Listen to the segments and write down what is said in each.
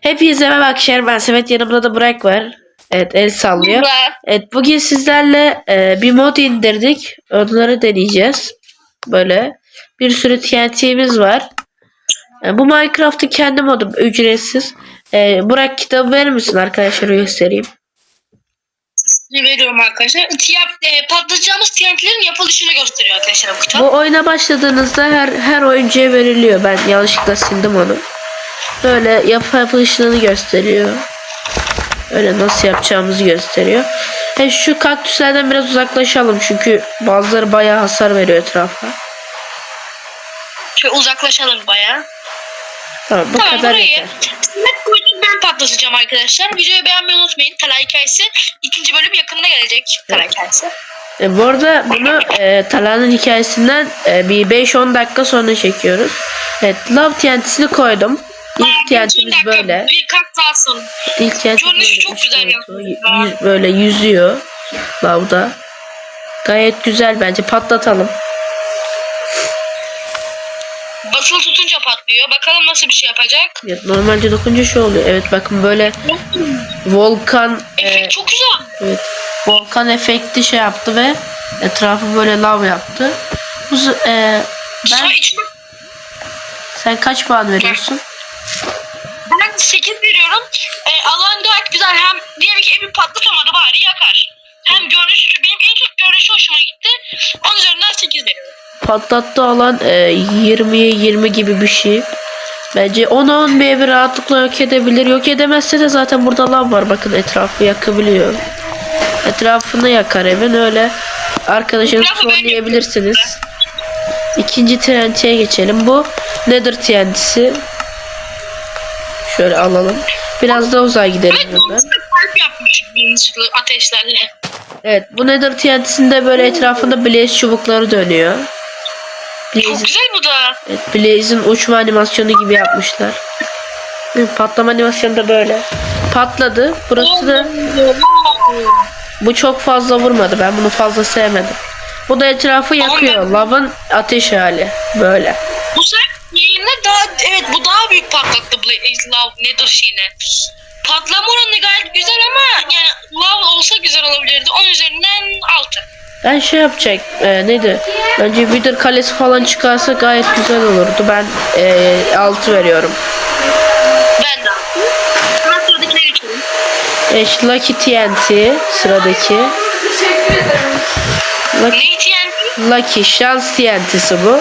Hepinize merhaba arkadaşlar. Ben Semet yanımda da Burak var. Evet el sallıyor. Merhaba. Evet bugün sizlerle e, bir mod indirdik. Onları deneyeceğiz. Böyle bir sürü TNT'miz var. E, bu Minecraft'ın kendi modu ücretsiz. E, Burak kitabı verir misin arkadaşlara göstereyim. Veriyorum arkadaşlar? Tiyap, e, patlatacağımız TNT'lerin yapılışını gösteriyor arkadaşlar bu kitap. Bu oyuna başladığınızda her her oyuncuya veriliyor. Ben yanlışlıkla sildim onu. Böyle yapı yapılışını gösteriyor. Öyle nasıl yapacağımızı gösteriyor. E şu kaktüslerden biraz uzaklaşalım çünkü bazıları bayağı hasar veriyor etrafa. Şöyle uzaklaşalım bayağı. Tamam bu tamam kadar burayı yeter. Ben patlatacağım arkadaşlar. Videoyu beğenmeyi unutmayın. Tala hikayesi ikinci bölüm yakında gelecek. Tala hikayesi. E, bu arada bunu e, Tala'nın hikayesinden e, bir 5-10 dakika sonra çekiyoruz. Evet Love TNT'sini koydum. İlk Bir TNT'miz dakika, böyle. Bir kat kalsın. İlk Görünüşü böyle çok üç güzel boyutlu, yüz- böyle yüzüyor lavda. Gayet güzel bence patlatalım. Basılı tutunca patlıyor. Bakalım nasıl bir şey yapacak. Evet, normalce dokunca şu oluyor. Evet bakın böyle volkan e, Efekt çok güzel. evet, volkan efekti şey yaptı ve etrafı böyle lav yaptı. Bu e, ben sen kaç puan veriyorsun? Ben 8 veriyorum. E, alan gayet güzel. Hem diyelim ki evi patlatamadı bari yakar. Hem görünüş, benim en çok görünüşü hoşuma gitti. Onun üzerinden 8 veriyorum. Patlattığı alan e, 20'ye 20 gibi bir şey. Bence 10-10 bir evi rahatlıkla yok edebilir. Yok edemezse de zaten burada lav var. Bakın etrafı yakabiliyor. Etrafını yakar evin öyle. Ben trolleyebilirsiniz. İkinci TNT'ye geçelim. Bu Nether TNT'si. Şöyle alalım. Biraz daha uzağa gidelim yanlışlıkla kalp yanlışlıkla ateşlerle. Evet bu Nether TNT'sinde böyle etrafında blaze çubukları dönüyor. Çok Blaze güzel bu da. Evet, Blaze'in uçma animasyonu gibi yapmışlar. Patlama animasyonu da böyle. Patladı. Burası da bu çok fazla vurmadı. Ben bunu fazla sevmedim. Bu da etrafı yakıyor. Lavın ateş hali. Böyle. Bu sefer yayında daha evet bu daha büyük patlattı Blaze Love Nether şeyine. Patlama oranı gayet güzel ama yani Love olsa güzel olabilirdi. 10 üzerinden 6. Ben şey yapacak. E, neydi? Önce Wither kalesi falan çıkarsa gayet güzel olurdu. Ben e, 6 veriyorum. Ben de. Hemen sıradakine geçelim. Evet, Lucky TNT sıradaki. Lucky, Ne TNT? Lucky şans TNT'si bu.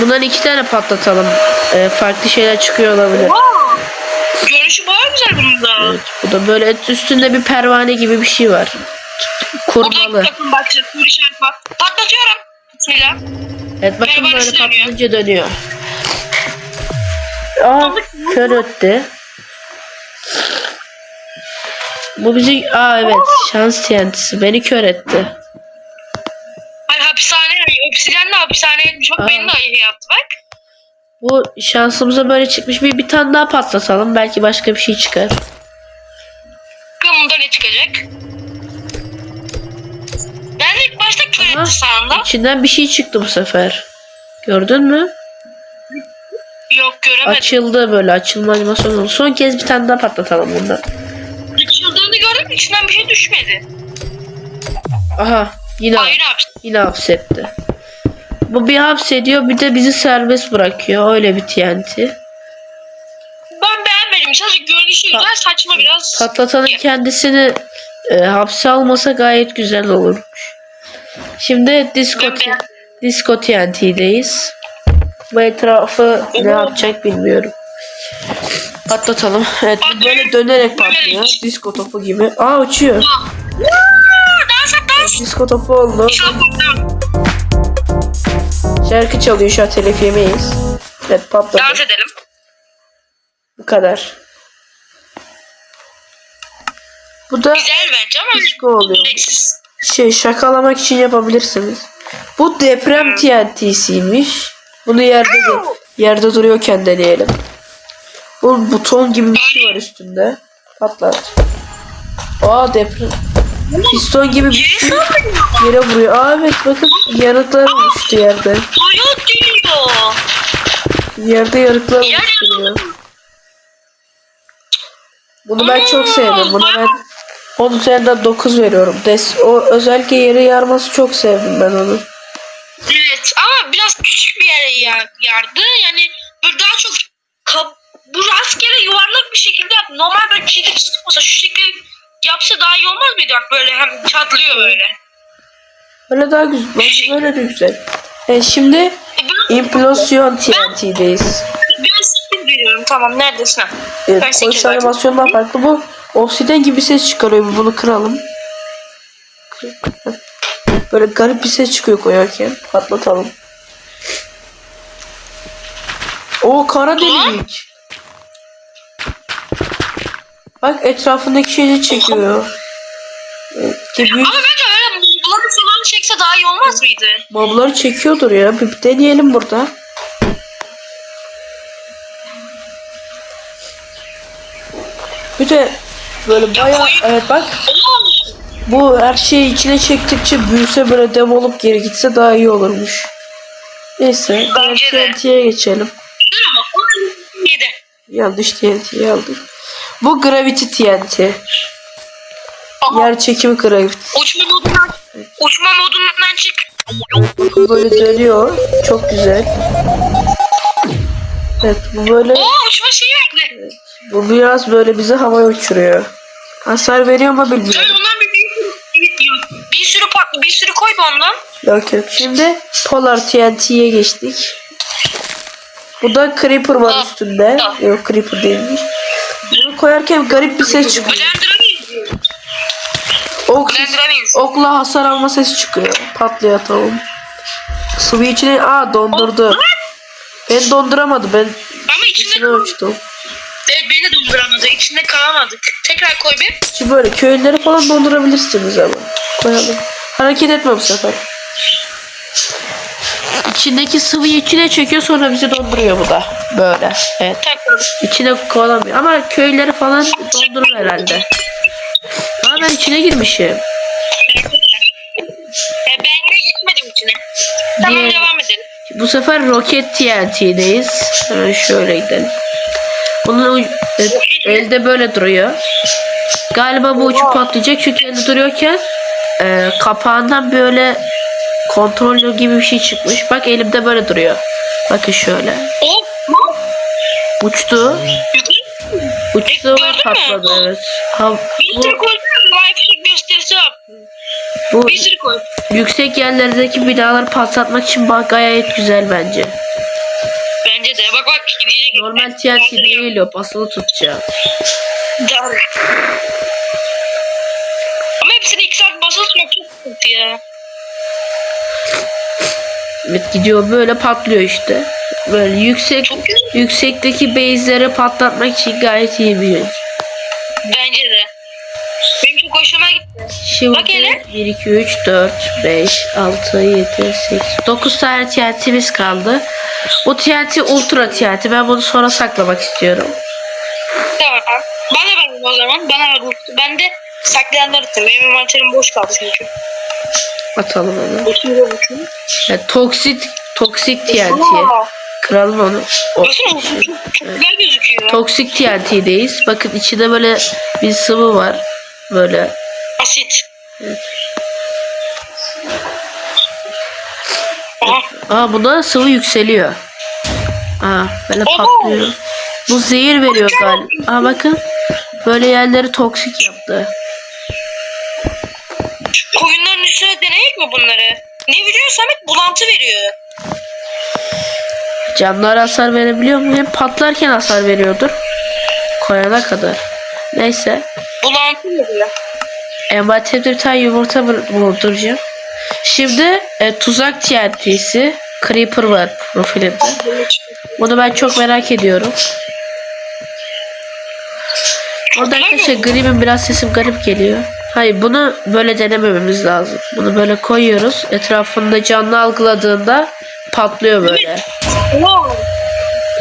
Bundan iki tane patlatalım. E, farklı şeyler çıkıyor olabilir. Aa, görünüşü baya güzel bunun da. Evet, bu da böyle üstünde bir pervane gibi bir şey var. Kurmalı. Burada bakın bak bir işaret var. Patlatıyorum. Silah. Evet bakın pervanesi böyle patlayınca dönüyor. Aa kör öttü. Bu bizi aa evet şans TNT'si beni kör etti. Hapishane, obsidyenle hapishaneye çok Aa. beni de ayı yaptı bak. Bu şansımıza böyle çıkmış bir bir tane daha patlatalım belki başka bir şey çıkar. Bakalım ne çıkacak. Ben de ilk başta kör sandım. İçinden bir şey çıktı bu sefer. Gördün mü? Yok göremedim. Açıldı böyle açılma animasyonu oldu. Son kez bir tane daha patlatalım bundan. Açıldığını gördüm içinden bir şey düşmedi. Aha yine Ayrı hapis. Yine hapsetti. Bu bir hapsediyor bir de bizi serbest bırakıyor. Öyle bir TNT. Ben beğenmedim. Sadece görünüşü güzel saçma biraz. Patlatanın kendisini e, hapse almasa gayet güzel olurmuş. Şimdi disco, disco TNT'deyiz. Bu etrafı ne yapacak bilmiyorum. Patlatalım. Evet bu böyle dönerek patlıyor. Disco topu gibi. Aa uçuyor. Disco topu oldu. Şarkı çalıyor şu an telif yemeyiz. Evet patladı. Dans edelim. Bu kadar. Bu da Güzel bence ama disco oluyor. gereksiz. Şey şakalamak için yapabilirsiniz. Bu deprem TNT'siymiş. Bunu yerde yerde duruyorken deneyelim. Bu buton gibi bir şey var üstünde. Patlat. Aa deprem. Piston gibi bir şey yere vuruyor. Aa evet bakın yanıklar oluştu yerde. Hayat geliyor. Yerde yarıklar oluşturuyor. Bunu ben çok Hmm, sevdim. Buna ben 10 üzerinden 9 veriyorum. Des o özellikle yeri yarması çok sevdim ben onu. Evet ama biraz küçük bir yere ya- yardı. Yani böyle daha çok bu rastgele yuvarlak bir şekilde yap. Normal böyle çizgi çizgi olsa şu şekilde yapsa daha iyi olmaz mıydı? Bak böyle hem çatlıyor böyle. Böyle daha güzel. Bence böyle de güzel. Evet şimdi E ben, implosyon TNT'deyiz. ben 8 veriyorum. Tamam neredesin? ha? Evet, Ben sekiz koşu verdim. animasyondan farklı bu. Obsidian gibi ses çıkarıyor. Bunu kıralım. Böyle garip bir ses çıkıyor koyarken. Patlatalım. O kara delik. Bak etrafındaki şeyi çekiyor. Ki büyük Ama bence öyle bulanı falan çekse daha iyi olmaz mıydı? mobları çekiyordur ya. Bir, bir deneyelim burada. Bir de böyle bayağı evet bak bu her şeyi içine çektikçe büyüse böyle dev olup geri gitse daha iyi olurmuş. Neyse Bence. TNT'ye geçelim. Yanlış TNT'yi aldık. Bu Gravity TNT. Aha, Yer çekimi Gravity. uçma modundan, uçma modundan çık. Bakın böyle dönüyor. Çok güzel. Evet bu böyle Oo uçma şeyi verdi. bu biraz böyle bizi havaya uçuruyor. Hasar veriyor Sen bilmiyorum. ondan bir, bir, bir sürü pat, bir sürü koy da ondan. Yok yok. Şimdi Polar TNT'ye geçtik. Bu da Creeper var üstünde. Yok Creeper değilmiş. Koyarken garip bir ses çıkıyor. Ok, okla hasar alma sesi çıkıyor. Patlıyor. Sıvı içine aa dondurdu. Ben donduramadı. Ben Ama içinde uçtum. evet, beni donduramadı. İçinde kalamadık. Tekrar koy bir. Şimdi böyle köyleri falan dondurabilirsiniz ama. Koyalım. Hareket etme bu sefer. İçindeki sıvıyı içine çekiyor sonra bizi donduruyor bu da. Böyle. Evet. İçine kovalamıyor. Ama köyleri falan dondurur herhalde. Ama ben içine girmişim. E, ben yine gitmedim içine. Tamam devam edelim. Bu sefer roket TNT'deyiz. Hemen şöyle gidelim. Evet, elde böyle duruyor. Galiba bu ucu patlayacak çünkü elde duruyorken e, kapağından böyle kontrollü gibi bir şey çıkmış. Bak elimde böyle duruyor. Bakın şöyle. Uçtu. Uçtu ve patladı evet. Ha, bu, gösterisi bu yüksek yerlerdeki binaları patlatmak için bak gayet güzel bence. Bence de. Bak bak. Normal TNT değil o basılı tutacağım. Dar. Ama hepsini iki saat basılı tutmak çok sıkıntı ya. Evet gidiyor böyle patlıyor işte. Böyle yüksek yüksekteki base'leri patlatmak için gayet iyi bir yol. Bence de. Benim çok hoşuma gitti. Şimdi Bak hele. 1 2 3 4 5 6 7 8 9 tane TNT'miz kaldı. Bu TNT ultra TNT. Ben bunu sonra saklamak istiyorum. Tamam. Bana ver o zaman. Bana ver. Ben de saklayanlar için. Benim envanterim boş kaldı çünkü. Atalım onu. Bakayım bakayım. Yani toksik toksik TNT. Aa, Kıralım onu. O, gözüküyor. toksik TNT'deyiz. Bakın içinde böyle bir sıvı var. Böyle Asit. Aha. Aa bunda sıvı yükseliyor. Aa böyle Oho. patlıyor. Bu zehir veriyor galiba. Aa bakın. Böyle yerleri toksik yaptı. Koyunların üstüne deneyek mi bunları? Ne veriyor Samet? Bulantı veriyor. Canlar hasar verebiliyor mu? Hem patlarken hasar veriyordur. Koyana kadar. Neyse. Bulantı veriyor. Envanterimde bir tane yumurta bul- bulunduracağım. Şimdi e, tuzak TNT'si. Creeper var profilimde. Bunu ben çok merak ediyorum. Orada arkadaşlar Grim'in biraz sesim garip geliyor. Hayır bunu böyle denemememiz lazım. Bunu böyle koyuyoruz. Etrafında canlı algıladığında patlıyor böyle. Oha.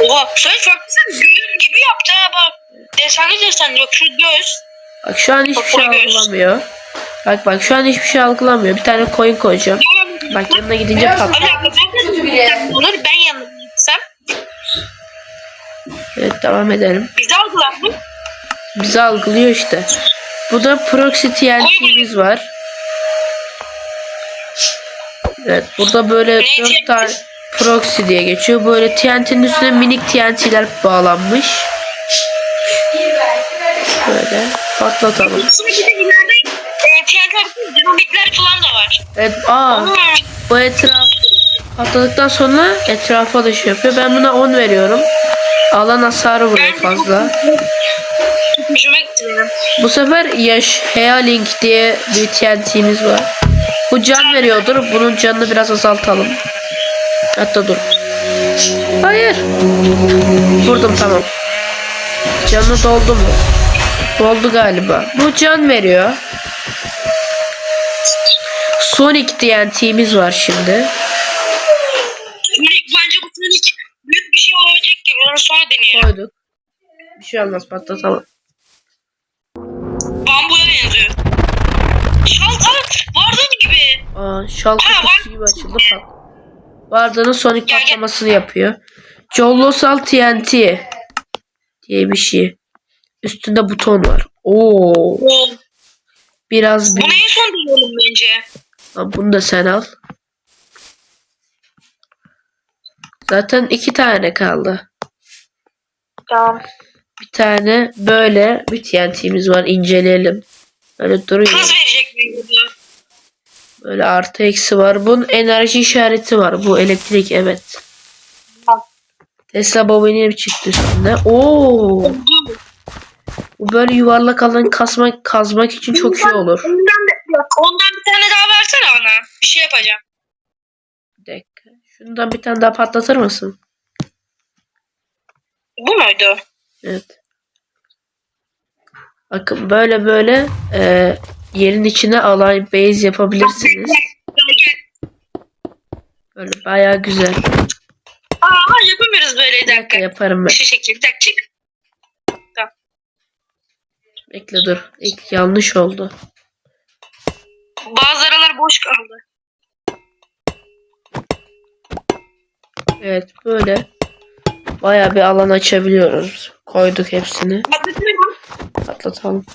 Oha. Sen sen göz gibi yaptı ha bak. Desenli desen yok şu göz. Bak şu an hiçbir şey algılamıyor. Bak bak şu an hiçbir şey algılamıyor. Bir tane koyun koyacağım. Bak yanına gidince patlıyor. dakika ben yanına gitsem Evet devam edelim. bizi aldılar mı? Bizi algılıyor işte. Bu da proxy TNT'miz var. Evet burada böyle Ne 4 TNT? tane proxy diye geçiyor. Böyle TNT'nin üstüne minik TNT'ler bağlanmış. Böyle patlatalım. E, TNT dinamitler falan da var. Evet aa bu etraf patladıktan sonra etrafa da şey yapıyor. Ben buna 10 veriyorum. Alan hasarı vuruyor fazla. Benim. Bu sefer yaş Healink diye bir TNT'miz var. Bu can veriyordur. Bunun canını biraz azaltalım. Hatta dur. Hayır. Vurdum tamam. Canı doldu mu? Doldu galiba. Bu can veriyor. Sonic TNT'miz var şimdi. Bence bu Sonic büyük bir şey olacak gibi. Onu sonra deneyelim. Koyduk. Bir şey olmaz patlatalım. Benziyor. Şal at. Vardığın gibi. Aa, var. kutusu gibi açıldı pat. Vardığının Sonic Gel, gel. patlamasını yapıyor. Jollosal TNT diye bir şey. Üstünde buton var. Oo, Oo. biraz Bunu büyük. en son deneyelim bence. Lan Bunu da sen al. Zaten iki tane kaldı. Tamam. Bir tane böyle bir TNT'miz var. inceleyelim. Böyle duruyor. Hız verecek? Böyle artı eksi var. Bunun enerji işareti var. Bu elektrik evet. Tesla bobini çıktı üstünde. Oo. Bu böyle yuvarlak alan kasmak kazmak için çok iyi olur. Ondan, ondan bir tane daha versene bana. Bir şey yapacağım. Bir dakika. Şundan bir tane daha patlatır mısın? Bu muydu? Evet. Bakın böyle böyle e, yerin içine alan base yapabilirsiniz. Böyle bayağı güzel. Aa yapamıyoruz böyle bir dakika yaparım ben. Şu şekilde çık. Bekle dur. İlk yanlış oldu. Bazı aralar boş kaldı. Evet böyle bayağı bir alan açabiliyoruz. Koyduk hepsini. Patlatıyorum. Patlatalım.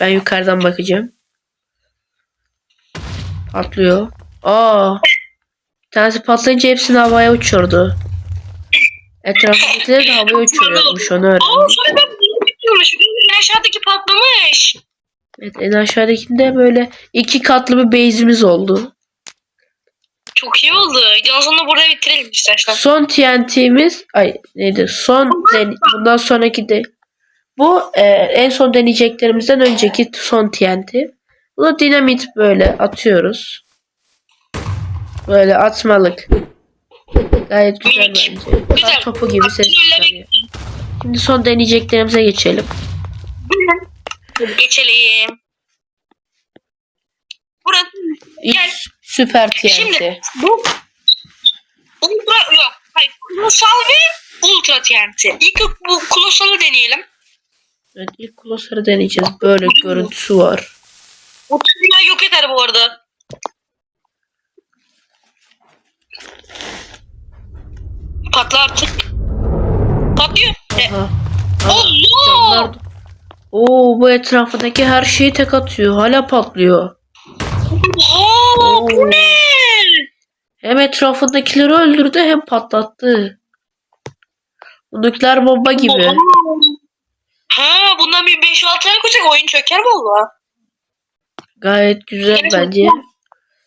Ben yukarıdan bakacağım. Patlıyor. Aa. Bir tanesi patlayınca hepsini havaya uçurdu. Etrafındakileri de havaya uçuruyormuş onu Aa öğrendim. sonra ben bunu bitmiyormuş. En aşağıdaki patlamış. Evet en aşağıdakinde böyle iki katlı bir base'imiz oldu. Çok iyi oldu. Sonunda burada bitirelim istersen. Son TNT'miz ay neydi? Son den- bundan sonraki de bu e, en son deneyeceklerimizden önceki son TNT. Bu da dinamit böyle atıyoruz. Böyle atmalık. Gayet güzel bence. Güzel. Topu gibi ses çıkarıyor. Şimdi son deneyeceklerimize geçelim. Geçelim. Burası Gel. süper TNT. Şimdi bu ultra yok. Hayır. Kolosal ve ultra TNT. İlk bu kolosalı deneyelim. Evet, ilk klosarı deneyeceğiz. Böyle görüntüsü var. Dünya yok eder bu arada. Patla artık. Patlıyor. E, Aha. Allah! Oo bu etrafındaki her şeyi tek atıyor. Hala patlıyor. Oha, bu ne? Hem etrafındakileri öldürdü hem patlattı. Bu nükleer bomba gibi. Ha bundan bir 5-6 tane koyacak oyun çöker valla. Gayet güzel bence.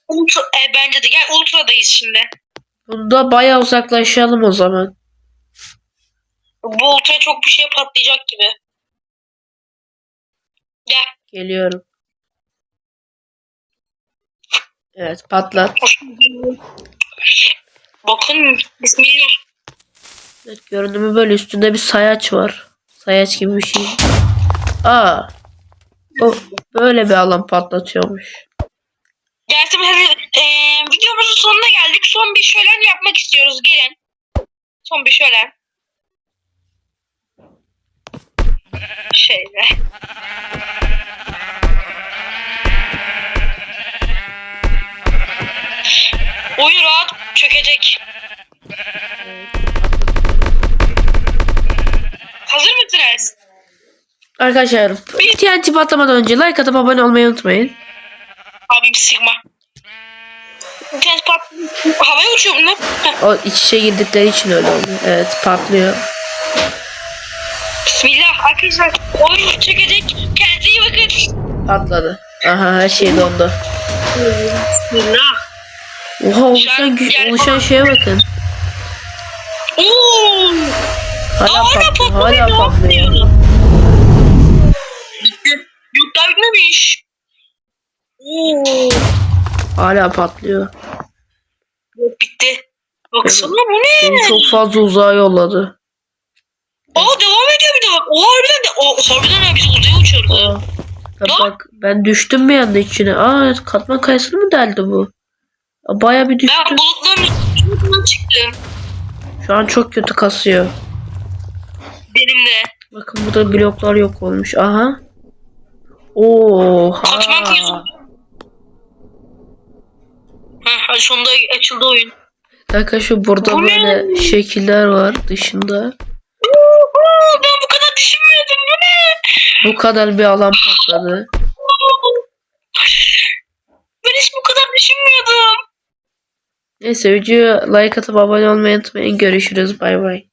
Ultra, e, bence de gel ultradayız şimdi. Bunda bayağı uzaklaşalım o zaman. Bu ultra çok bir şey patlayacak gibi. Gel. Geliyorum. Evet patlat. Bakın bismillah. Evet, görünümü böyle üstünde bir sayaç var. Sayaç gibi bir şey. Aa. O böyle bir alan patlatıyormuş. Hadi e, videomuzun sonuna geldik. Son bir şölen yapmak istiyoruz. Gelin. Son bir şölen. Şöyle. Oyun rahat çökecek. Hazır Arkadaşlar TNT patlamadan önce like atıp abone olmayı unutmayın. Abim Sigma. İnternet pat... Havaya uçuyor bunlar. O iç içe girdikleri için öyle oluyor. Evet patlıyor. Bismillah arkadaşlar. Oyun çekecek. Kendinize iyi bakın. Patladı. Aha her şey dondu. Bismillah. Oha oluşan, güç, oluşan şeye bakın. Oo. Hala patlıyor. Hala patlıyor. yapıyor? Bitti. Yok daha bitmemiş. Oo. Hala patlıyor. Yok bitti. Baksana bu ne? Beni çok fazla uzağa yolladı. Aa devam ediyor bir de bak. O harbiden de. O harbiden ha biz uzaya ya Lan. bak ben düştüm bir anda içine. Aa katman kayasını mı deldi bu? Baya bir Ben düştüm. bulutların üstünden çıktım. Şu an çok kötü kasıyor. Benim de. Bakın burada bloklar yok olmuş. Aha. Oha. Katman kayası. Heh, sonunda açıldı oyun. Arkadaşlar burada Bu ne? böyle şekiller var dışında. Oo, ben bu kadar düşünmüyordum. Bu ne? Bu kadar bir alan patladı. Ben hiç bu kadar düşünmüyordum. Neyse videoya like atıp abone olmayı unutmayın. Görüşürüz. Bay bay.